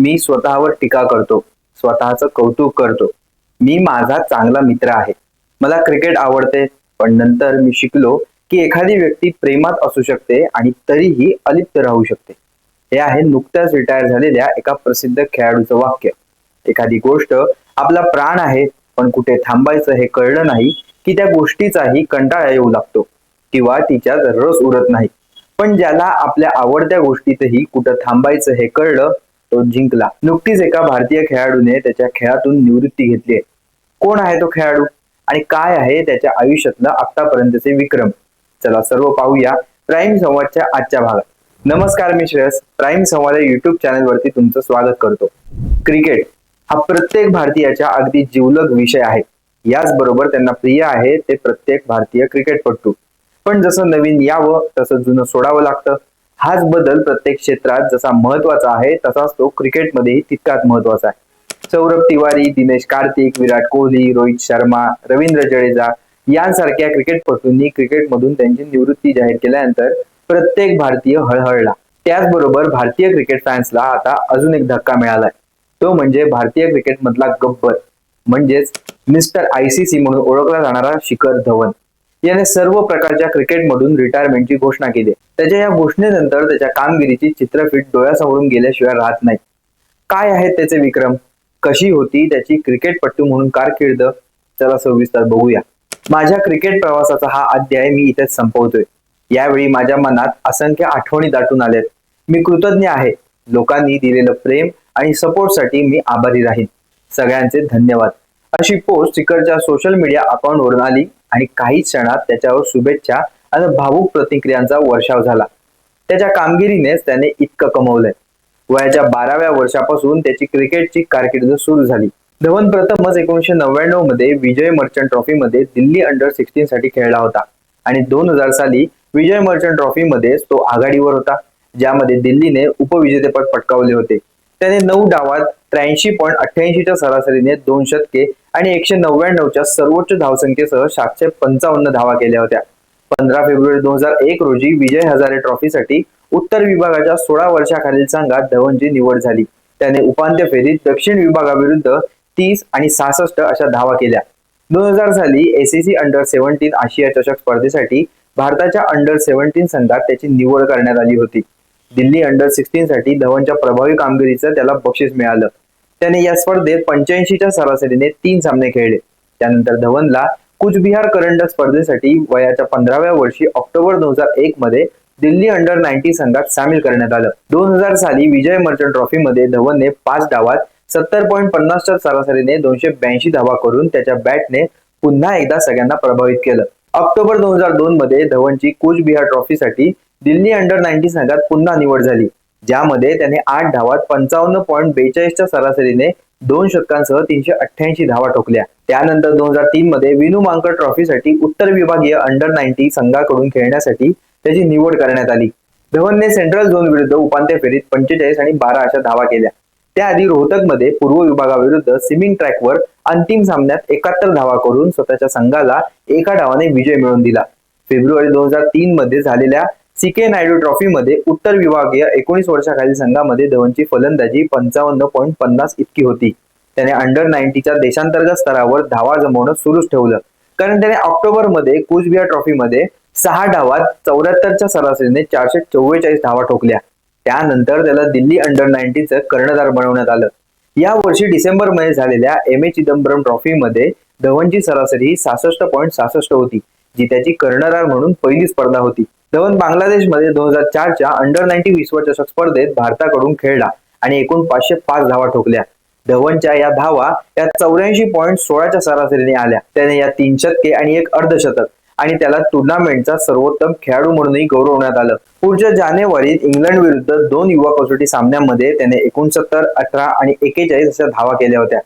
मी स्वतःवर टीका करतो स्वतःचं कौतुक करतो. मी माझा चांगला मित्र आहे. मला क्रिकेट आवडते पण नंतर मी शिकलो की एखादी व्यक्ती प्रेमात असू शकते आणि तरीही अलिप्त राहू शकते. हे आहे नुकत्याच रिटायर झालेल्या एका प्रसिद्ध खेळाडूचं वाक्य. एखादी गोष्ट आपला प्राण आहे पण कुठे थांबायचं हे कळलं नाही की त्या गोष्टीचाही कंटाळा येऊ लागतो किंवा तिच्यात रस उरत नाही. पण ज्याला आपल्या आवडत्या गोष्टीतही कुठं थांबायचं हे कळलं तो जिंकला. नुकतीच एका भारतीय खेळाडूने त्याच्या खेळातून निवृत्ती घेतली आहे. कोण आहे तो खेळाडू? आणि काय आहे त्याच्या आयुष्यातलं आतापर्यंतचे विक्रम? चला सर्व पाहूया प्राईम संवादच्या आजच्या भागात. नमस्कार मी श्रेयस. प्राईम संवाद या युट्यूब चॅनल वरती तुमचं स्वागत करतो. क्रिकेट हा प्रत्येक भारतीयाच्या अगदी जिवलग विषय आहे. याचबरोबर त्यांना प्रिय आहे ते प्रत्येक भारतीय क्रिकेटपटू. पण जसं नवीन यावं तसं जुनं सोडावं लागतं. हाच बदल प्रत्येक क्षेत्रात जसा महत्त्वाचा आहे तसाच तो क्रिकेटमध्येही तितकाच महत्त्वाचा आहे. सौरभ तिवारी दिनेश कार्तिक विराट कोहली रोहित शर्मा रवींद्र जडेजा यांसारख्या क्रिकेटपटूंनी क्रिकेटमधून त्यांची निवृत्ती जाहीर केल्यानंतर प्रत्येक भारतीय हळहळला. त्याचबरोबर भारतीय क्रिकेट फॅन्सला आता अजून एक धक्का मिळालाय. तो म्हणजे भारतीय क्रिकेटमधला गब्बर म्हणजेच मिस्टर आयसीसी म्हणून ओळखला जाणारा शिखर धवन. याने सर्व प्रकारच्या क्रिकेटमधून रिटायरमेंटची घोषणा केली. त्याच्या या घोषणेनंतर त्याच्या कामगिरीची चित्रफित डोळ्यासमोरून गेल्याशिवाय राहत नाही. काय आहेत त्याचे विक्रम? कशी होती त्याची क्रिकेटपट्टू म्हणून कारकीर्द? चला सविस्तर बघूया. माझ्या क्रिकेट प्रवासाचा हा अध्याय मी इथेच संपवतोय. यावेळी माझ्या मनात असंख्य आठवणी दाटून आल्यात. मी कृतज्ञ आहे. लोकांनी दिलेलं प्रेम आणि सपोर्टसाठी मी आभारी राहीन. सगळ्यांचे धन्यवाद. अशी पोस्ट तिकडच्या सोशल मीडिया अकाउंटवरून आली आणि काही क्षणात त्याच्यावर शुभेच्छा आणि भावुक प्रतिक्रियांचा वर्षाव झाला. त्याच्या कामगिरीनेच त्याने इतकं कमवलंय. वयाच्या बाराव्या वर्षापासून त्याची क्रिकेटची कारकीर्द सुरू झाली. धवन प्रथमच एकोणीशे नव्याण्णवमध्ये विजय मर्चंट ट्रॉफी मध्ये दिल्ली अंडर सिक्स्टीन साठी खेळला होता. आणि दोन हजार साली विजय मर्चंट ट्रॉफी मध्ये तो आघाडीवर होता ज्यामध्ये दिल्लीने उपविजेतेपद पटकावले होते. त्याने नऊ डावात त्र्याऐंशी पॉईंट अठ्ठ्याऐंशीच्या सरासरीने दोन शतके आणि एकशे नव्याण्णवच्या सर्वोच्च धावसंख्येसह सातशे पंचावन्न धावा केल्या होत्या. पंधरा फेब्रुवारी दोन हजार एक रोजी विजय हजारे ट्रॉफीसाठी उत्तर विभागाच्या सोळा वर्षाखालील संघात धवनची निवड झाली. त्याने उपांत्य फेरीत दक्षिण विभागाविरुद्ध तीस आणि सहासष्ट अशा धावा केल्या. दोन हजार साली एसीसी अंडर सेव्हन्टीन आशिया चषक स्पर्धेसाठी भारताच्या अंडर सेव्हन्टीन संघात त्याची निवड करण्यात आली होती. दिल्ली अंडर सिक्स्टीन साठी धवनच्या प्रभावी कामगिरीचं त्याला बक्षीस मिळालं. त्याने या स्पर्धेत पंच्याऐंशीच्या सरासरीने तीन सामने खेळले. त्यानंतर धवनला कुचबिहार करंडक स्पर्धेसाठी वयाच्या पंधराव्या वर्षी ऑक्टोबर दोन हजार एक मध्ये दिल्ली अंडर नाईन्टी संघात सामील करण्यात आलं. दोन हजार साली विजय मर्चंट ट्रॉफी मध्ये धवनने पाच डावात सत्तर पॉईंट पन्नासच्या सरासरीने दोनशे ब्याऐंशी धावा करून त्याच्या बॅटने पुन्हा एकदा सगळ्यांना प्रभावित केलं. ऑक्टोबर दोन हजार दोन मध्ये धवनची कुचबिहार ट्रॉफीसाठी दिल्ली अंडर नाईन्टी संघात पुन्हा निवड झाली. ज्यामध्ये त्याने आठ धावात पंचावन्न पॉईंट बेचाळीसच्या सरासरीने दोन शतकांसह तीनशे अठ्ठ्याऐंशी धावा ठोकल्या. त्यानंतर दोन हजार तीन मध्ये विनू मांकड ट्रॉफीसाठी उत्तर विभागीय अंडर नाईन्टी संघाकडून खेळण्यासाठी त्याची निवड करण्यात आली. धवनने सेंट्रल झोन विरुद्ध उपांत्य फेरीत पंचेचाळीस आणि बारा अशा धावा केल्या. त्याआधी रोहतकमध्ये पूर्व विभागाविरुद्ध सिमिंग ट्रॅकवर अंतिम सामन्यात एकाहत्तर धावा करून स्वतःच्या संघाला एका डावाने विजय मिळवून दिला. फेब्रुवारी दोन हजार तीन मध्ये झालेल्या सीके नायडू ट्रॉफी मध्ये उत्तर विभागीय एकोणीस वर्षाखालील संघामध्ये धवनची फलंदाजी पंचावन्न पॉईंट पन्नास इतकी होती. त्याने अंडर नाईन्टीच्या देशांतर्गत स्तरावर धावा जमवणं सुरूच ठेवलं. कारण त्याने ऑक्टोबरमध्ये कुचबिहार ट्रॉफी मध्ये सहा धावात चौऱ्याहत्तरच्या सरासरीने चारशे चव्वेचाळीस धावा ठोकल्या. त्यानंतर त्याला दिल्ली अंडर नाईन्टीचं कर्णधार बनवण्यात आलं. या वर्षी डिसेंबरमध्ये झालेल्या एम ए चिदंबरम ट्रॉफी मध्ये धवनची सरासरी सहासष्ट पॉईंट सहासष्ट होती जी त्याची कर्णधार म्हणून पहिली स्पर्धा होती. धवन बांगलादेशमध्ये दोन हजार चारच्या अंडर नाईन्टी विश्वचषक स्पर्धेत भारताकडून खेळला आणि एकूण पाचशे पाच धावा ठोकल्या. धवनच्या या धावा या चौऱ्याऐंशी पॉईंट सोळाच्या सरासरीने आल्या. त्याने या तीन शतके आणि एक अर्धशतक आणि त्याला टुर्नामेंटचा सर्वोत्तम खेळाडू म्हणूनही गौरवण्यात आलं. पुढच्या जानेवारीत इंग्लंड विरुद्ध दोन युवा कसोटी सामन्यांमध्ये त्याने एकोणसत्तर अठरा आणि एकेचाळीस अशा धावा केल्या होत्या.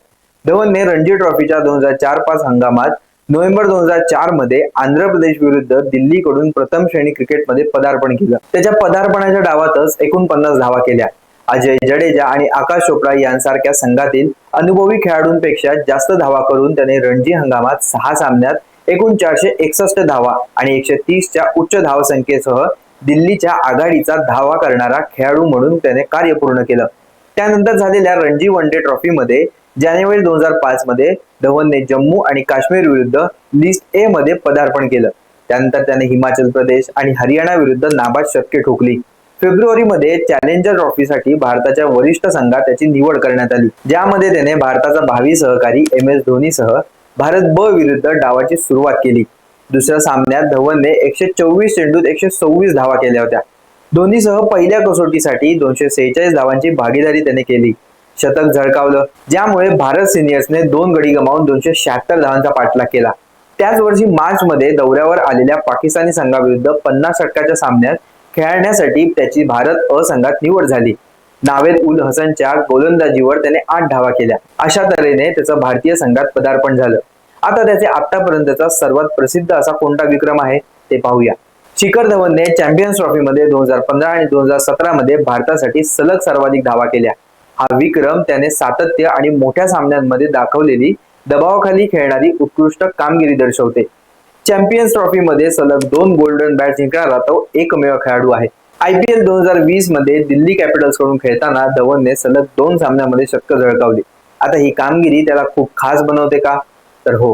धवनने रणजी ट्रॉफीच्या दोन हजार चार पाच हंगामात नोव्हेंबर दोन हजार चारमध्ये आंध्र प्रदेश विरुद्ध दिल्लीकडून प्रथम श्रेणी क्रिकेटमध्ये पदार्पण केलं. त्याच्या पदार्पणाच्या डावातच एकोणपन्नास धावा केल्या. अजय जडेजा आणि आकाश चोप्रा यांसारख्या संघातील अनुभवी खेळाडूंपेक्षा जास्त धावा करून त्याने रणजी हंगामात सहा सामन्यात एकूण चारशे एकसष्ट धावा आणि एकशे तीसच्या उच्च धावसंख्येसह दिल्लीच्या आघाडीचा धावा करणारा खेळाडू म्हणून त्याने कार्य पूर्ण केलं. त्यानंतर झालेल्या रणजी वन डे ट्रॉफी मध्ये जानेवारी दोन हजार पाच मध्ये धवनने जम्मू आणि काश्मीर विरुद्ध लिस्ट ए मध्ये पदार्पण केलं. त्यानंतर त्याने हिमाचल प्रदेश आणि हरियाणा विरुद्ध नाबाद शतके ठोकली. फेब्रुवारीमध्ये चॅलेंजर ट्रॉफीसाठी भारताच्या वरिष्ठ संघात त्याची निवड करण्यात आली. ज्यामध्ये त्याने भारताचा भावी सहकारी एम एस धोनीसह भारत ब विरुद्ध डावाची सुरुवात केली. दुसऱ्या सामन्यात धवनने एकशे चोवीस चेंडूत एकशे सव्वीस धावा केल्या होत्या. धोनीसह पहिल्या कसोटीसाठी दोनशे सेहेचाळीस धावांची भागीदारी त्याने केली. शतक झळकावलं. ज्यामुळे भारत सिनियर्सने दोन गडी गमावून दोनशे शहात्तर धावांचा पाठलाग केला. त्याच वर्षी मार्च मध्ये दौऱ्यावर आलेल्या पाकिस्तानी संघाविरुद्ध पन्नास षटकाच्या सामन्यात खेळण्यासाठी त्याची भारत अ संघात निवड झाली. नावेद उल हसनच्या गोलंदाजीवर त्याने आठ धावा केल्या. अशा तऱ्हेने त्याचं भारतीय संघात पदार्पण झालं. आता त्याचे आतापर्यंतचा सर्वात प्रसिद्ध असा कोणता विक्रम आहे ते पाहूया. शिखर धवनने चॅम्पियन्स ट्रॉफीमध्ये दोन हजार पंधरा आणि दोन हजार सतरा मध्ये भारतासाठी सलग सर्वाधिक धावा केल्या. हा विक्रम त्याने सातत्य आणि मोठ्या सामन्यांमध्ये दाखवलेली दबावाखाली खेळणारी उत्कृष्ट कामगिरी दर्शवते. चॅम्पियन्स ट्रॉफी मध्ये सलग दोन गोल्डन बॅट जिंकणारा तो एकमेव खेळाडू आहे. आय पी एल दोन हजार वीसमध्ये दिल्ली कॅपिटल्सकडून खेळताना धवनने सलग दोन सामन्यामध्ये शतक झळकावली. आता ही कामगिरी त्याला खूप खास बनवते का? तर हो.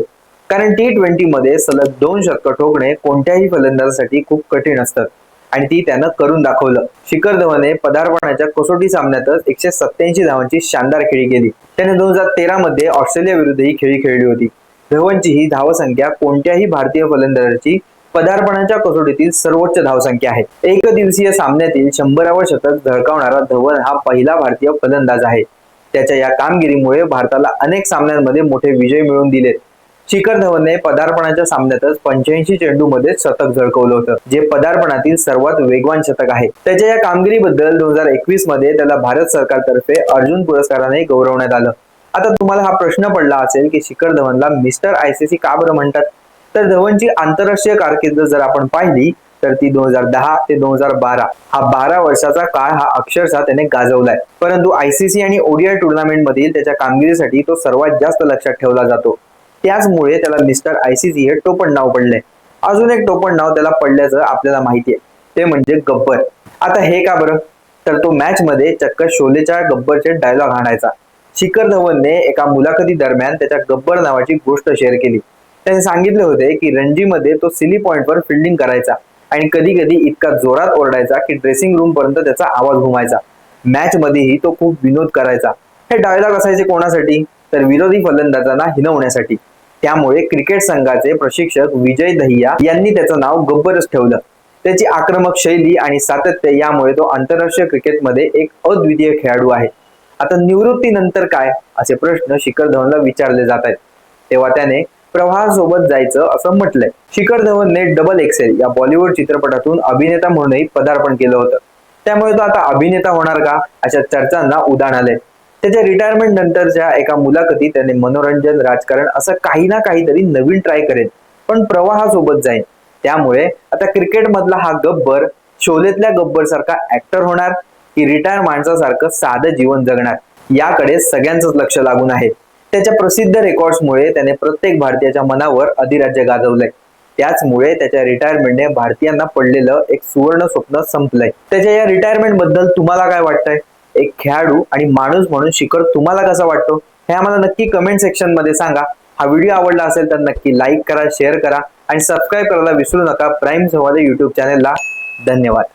कारण टी ट्वेंटी मध्ये सलग दोन शतक ठोकणे कोणत्याही फलंदाजासाठी खूप कठीण असतात आणि ती त्यानं करून दाखवलं. शिखर धवनने पदार्पणाच्या कसोटी सामन्यातच एकशे सत्याऐंशी धावांची शानदार खेळी केली. त्याने दोन हजार तेरा मध्ये ऑस्ट्रेलिया विरुद्ध ही खेळी खेळली होती. धवनची ही धावसंख्या कोणत्याही भारतीय फलंदाजाची पदार्पणाच्या कसोटीतील सर्वोच्च धावसंख्या आहे. एक दिवसीय सामन्यातील शंभरावर शतक झळकावणारा धवन हा पहिला भारतीय फलंदाज आहे. त्याच्या या कामगिरीमुळे भारताला अनेक सामन्यांमध्ये मोठे विजय मिळवून दिलेत. शिखर धवनने पदार्पणाच्या सामन्यातच पंच्याऐंशी चेंडूमध्ये शतक झळकवलं होतं जे पदार्पणातील सर्वात वेगवान शतक आहे. त्याच्या या कामगिरीबद्दल दोन हजार एकवीसमध्ये त्याला भारत सरकारतर्फे अर्जुन पुरस्काराने गौरवण्यात आलं. आता तुम्हाला हा प्रश्न पडला असेल की शिखर धवनला मिस्टर आयसीसी का बरं म्हणतात? तर धवनची आंतरराष्ट्रीय कारकीर्द जर आपण पाहिली तर ती दोन हजार दहा ते दोन हजार बारा हा बारा वर्षाचा काळ हा अक्षरशः त्याने गाजवलाय. परंतु आयसीसी आणि ओडीआय टुर्नामेंट मधील त्याच्या कामगिरीसाठी तो सर्वात जास्त लक्षात ठेवला जातो. त्याचमुळे त्याला मिस्टर आयसीसी हे टोपण नाव पडले अजून एक टोपण नाव त्याला पडल्याचं आपल्याला माहिती आहे ते म्हणजे गब्बर. आता हे का बरं? तर तो मॅच मध्ये चक्क शोलेच्या गब्बरचे डायलॉग आणायचा. शिखर धवनने एका मुलाखती दरम्यान त्याच्या गब्बर नावाची गोष्ट शेअर केली. त्याने सांगितले होते की रणजीमध्ये तो सिली पॉइंटवर फिल्डिंग करायचा आणि कधी कधी इतका जोरात ओरडायचा की ड्रेसिंग रूम पर्यंत त्याचा आवाज घुमायचा. मॅच मध्येही तो खूप विनोद करायचा. हे डायलॉग असायचे कोणासाठी? तर विरोधी फलंदाजांना हिनवण्यासाठी त्यामुळे क्रिकेट संघाचे प्रशिक्षक विजय दहिया यांनी त्याचं नाव गब्बरच ठेवलं. त्याची आक्रमक शैली आणि सातत्य यामुळे तो आंतरराष्ट्रीय क्रिकेटमध्ये एक अद्वितीय खेळाडू आहे. आता निवृत्तीनंतर काय? असे प्रश्न शिखर धवनला विचारले जात आहेत. तेव्हा त्याने प्रवाहासोबत जायचं असं म्हटलंय. शिखर धवनने डबल एक्सेल या बॉलिवूड चित्रपटातून अभिनेता म्हणूनही पदार्पण केलं होतं. त्यामुळे तो आता अभिनेता होणार का? अशा चर्चांना उदाहरण आले त्याच्या रिटायरमेंट नंतरच्या एका मुलाखतीत त्याने मनोरंजन राजकारण असं काही ना काहीतरी नवीन ट्राय करेल. पण प्रवाहासोबत जाईल. त्यामुळे आता क्रिकेटमधला हा गब्बर शोलेतल्या गब्बर सारखा ऍक्टर होणार की रिटायर माणसासारखं साधं जीवन जगणार याकडे सगळ्यांचंच लक्ष लागून आहे. त्याच्या प्रसिद्ध रेकॉर्ड्समुळे त्याने प्रत्येक भारतीयाच्या मनावर अधिराज्य गाजवलंय. त्याचमुळे त्याच्या रिटायरमेंटने भारतीयांना पडलेलं एक सुवर्ण स्वप्न संपलंय. त्याच्या या रिटायरमेंटबद्दल तुम्हाला काय वाटतंय? एक खेळाडू आणि माणूस म्हणून शिखर तुम्हाला कसा वाटतो? हे आम्हाला नक्की कमेंट सेक्शनमध्ये सांगा. हा व्हिडिओ आवडला असेल तर नक्की लाईक करा शेअर करा आणि सबस्क्राईब करायला विसरू नका. प्राईम संवाद युट्यूब चॅनेलला धन्यवाद.